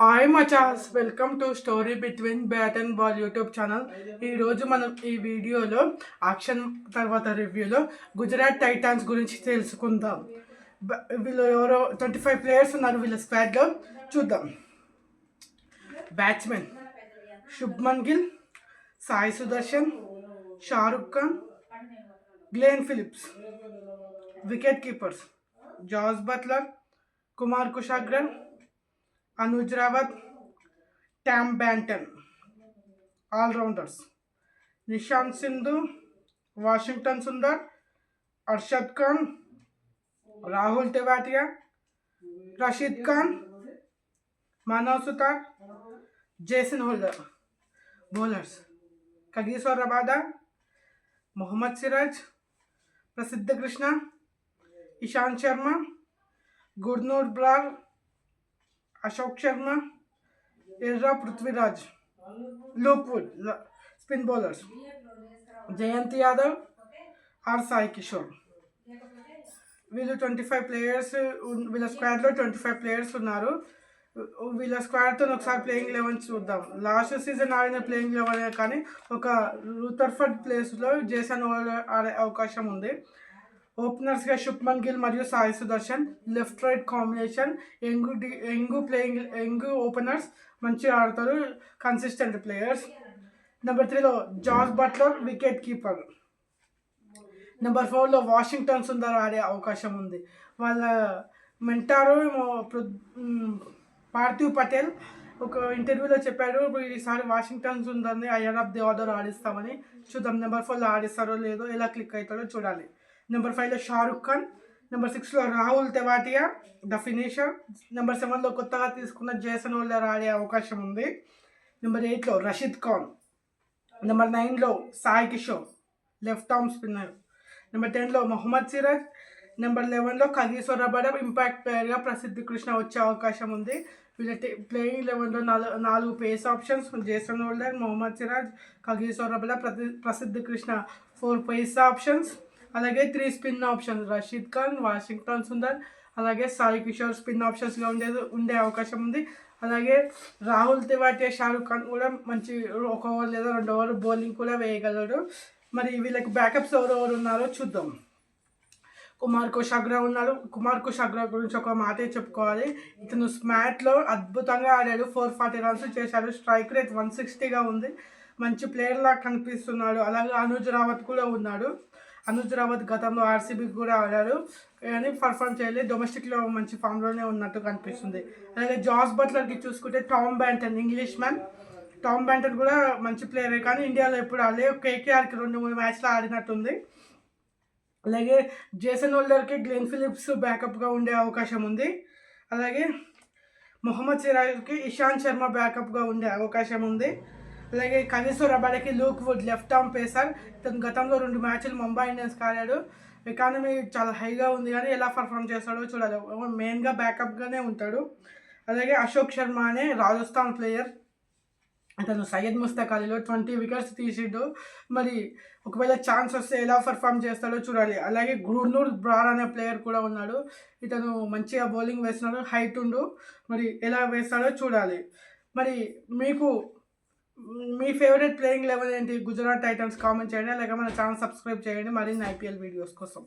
Hi మచాస్ welcome to story between bat and ball YouTube channel ఈరోజు మనం ఈ వీడియోలో యాక్షన్ తర్వాత రివ్యూలో గుజరాత్ టైటాన్స్ గురించి తెలుసుకుందాం. వీళ్ళు ఎవరో ట్వంటీ ఫైవ్ ప్లేయర్స్ ఉన్నారు వీళ్ళ స్క్వాడ్లో చూద్దాం. Batsmen Shubman Gill Sai Sudharsan Shahrukh Khan Glenn Phillips wicket keepers Jos Buttler Kumar Kushagra Anuj Rawat Tom Banton allrounders. Nishant Sindhu Washington Sundar Arshad Khan Rahul Tewatia Rashid Khan Manav Suthar Jason Holder. Bowlers Kagiso Rabada Mohammed Siraj Prasidh Krishna Ishant Sharma Gurnoor Brar Ashok Sharma Yarra Prithviraj Luke Wood spin bowlers. Jayant Yadav R Sai Kishore. వీళ్ళు twenty five players వీళ్ళ స్క్వాడ్లో twenty five players ఉన్నారు. వీళ్ళ స్క్వాడ్తో ఒకసారి playing eleven చూద్దాం. Last season ఆడిన playing eleven కానీ ఒక రూతర్ఫర్డ్ ప్లేస్లో జేసన్ ఆడే అవకాశం ఉంది. ఓపెనర్స్గా శుభ్మన్ గిల్ మరియు Sai Sudharsan left right combination ఎంగు D young playing young openers మంచిగా ఆడతారు కన్సిస్టెంట్ ప్లేయర్స్ నెంబర్ త్రీలో జార్జ్ బట్లర్ వికెట్ కీపర్ నెంబర్ ఫోర్లో వాషింగ్టన్ సుందర్ ఆడే అవకాశం ఉంది. వాళ్ళ మెంటారు పార్థివ్ పటేల్ ఒక ఇంటర్వ్యూలో చెప్పారు ఈసారి వాషింగ్టన్ సుందర్ని ఐఆర్ ఆఫ్ ది ఆర్డర్ ఆడిస్తామని. చూద్దాం నెంబర్ ఫోర్లో ఆడిస్తారో లేదో ఎలా క్లిక్ అవుతారో చూడాలి. నెంబర్ ఫైవ్లో షారుఖ్ ఖాన్ నెంబర్ సిక్స్లో Rahul Tewatia the finisher number సెవెన్లో కొత్తగా తీసుకున్న జేసన్ ఓల్డర్ ఆడే అవకాశం ఉంది. నెంబర్ ఎయిట్లో రషీద్ ఖాన్ నెంబర్ నైన్లో Sai Kishore left arm spinner number టెన్లో మొహమ్మద్ సిరాజ్ నెంబర్ లెవెన్లో కగీశ్వర బడం ఇంపాక్ట్ ప్లేయర్గా ప్రసిద్ధి కృష్ణ వచ్చే అవకాశం ఉంది. వీళ్ళ ప్లేయింగ్ లెవెన్లో నాలుగు నాలుగు pace options Jason Holder Mohammed Siraj Kagiso Rabada Prasidh Krishna four pace options అలాగే three spin options Rashid Khan Washington Sundar అలాగే సాయి కిషోర్ స్పిన్ ఆప్షన్స్గా ఉండేది ఉండే అవకాశం ఉంది. అలాగే రాహుల్ తివాటి షారుఖ్ ఖాన్ కూడా మంచి ఒక ఓవర్ లేదా రెండు ఓవర్ బౌలింగ్ కూడా వేయగలడు. మరి వీళ్ళకి బ్యాకప్స్ ఎవరు ఎవరు ఉన్నారో చూద్దాం. కుమార్ కుషాగ్రా ఉన్నారు కుమార్ కుషాగ్రా గురించి ఒక మాటే చెప్పుకోవాలి. ఇతను స్మాట్లో అద్భుతంగా ఆడాడు. ఫోర్ ఫార్టీ రన్స్ చేశాడు. స్ట్రైక్ రేట్ వన్ సిక్స్టీగా ఉంది. మంచి ప్లేయర్ లాగా కనిపిస్తున్నాడు. అలాగే అనుజ్ రావత్ కూడా ఉన్నాడు. అనుజరావత్ గతంలో ఆర్సీబీకి కూడా ఆడారు. కానీ పర్ఫామ్ చేయలేదు. డొమెస్టిక్లో మంచి ఫామ్లోనే ఉన్నట్టు కనిపిస్తుంది. అలాగే జాస్ బట్లర్కి చూసుకుంటే Tom Banton English man. Tom Banton కూడా మంచి ప్లేయరే కానీ ఇండియాలో ఎప్పుడు ఆడలేదు కేకేఆర్కి రెండు మూడు మ్యాచ్లు ఆడినట్టుంది. అలాగే జేసన్ హోల్డర్కి గ్లెన్ ఫిలిప్స్ బ్యాకప్గా ఉండే అవకాశం ఉంది. అలాగే మొహమ్మద్ సిరాజ్కి ఇషాంత్ శర్మ బ్యాకప్గా ఉండే అవకాశం ఉంది. అలాగే కనీసం అబాడకి Luke Wood left arm pacer ఇతను గతంలో రెండు మ్యాచ్లు ముంబై ఇండియన్స్ ఆడాడు ఎకానమీ చాలా హైగా ఉంది కానీ ఎలా పర్ఫామ్ చేస్తాడో చూడాలి. మెయిన్గా బ్యాకప్గానే ఉంటాడు. అలాగే అశోక్ శర్మ అనే రాజస్థాన్ ప్లేయర్ అతను సయ్యద్ ముస్తాక్ అలీలో ట్వంటీ వికెట్స్ తీసిండు. మరి ఒకవేళ ఛాన్స్ వస్తే ఎలా పర్ఫామ్ చేస్తాడో చూడాలి. అలాగే గుర్నూర్ బ్రార్ అనే ప్లేయర్ కూడా ఉన్నాడు. ఇతను మంచిగా బౌలింగ్ వేస్తున్నాడు. హైట్ ఉండు. మరి ఎలా వేస్తాడో చూడాలి. మరి మీకు మీ ఫేవరెట్ ప్లేయింగ్ లెవెల్ ఏంటి? గుజరాత్ టైటన్స్ కామెంట్ చేయండి అలాగే మన ఛానల్ సబ్స్క్రైబ్ చేయండి. మరిన్ని ఐపీఎల్ వీడియోస్ కోసం.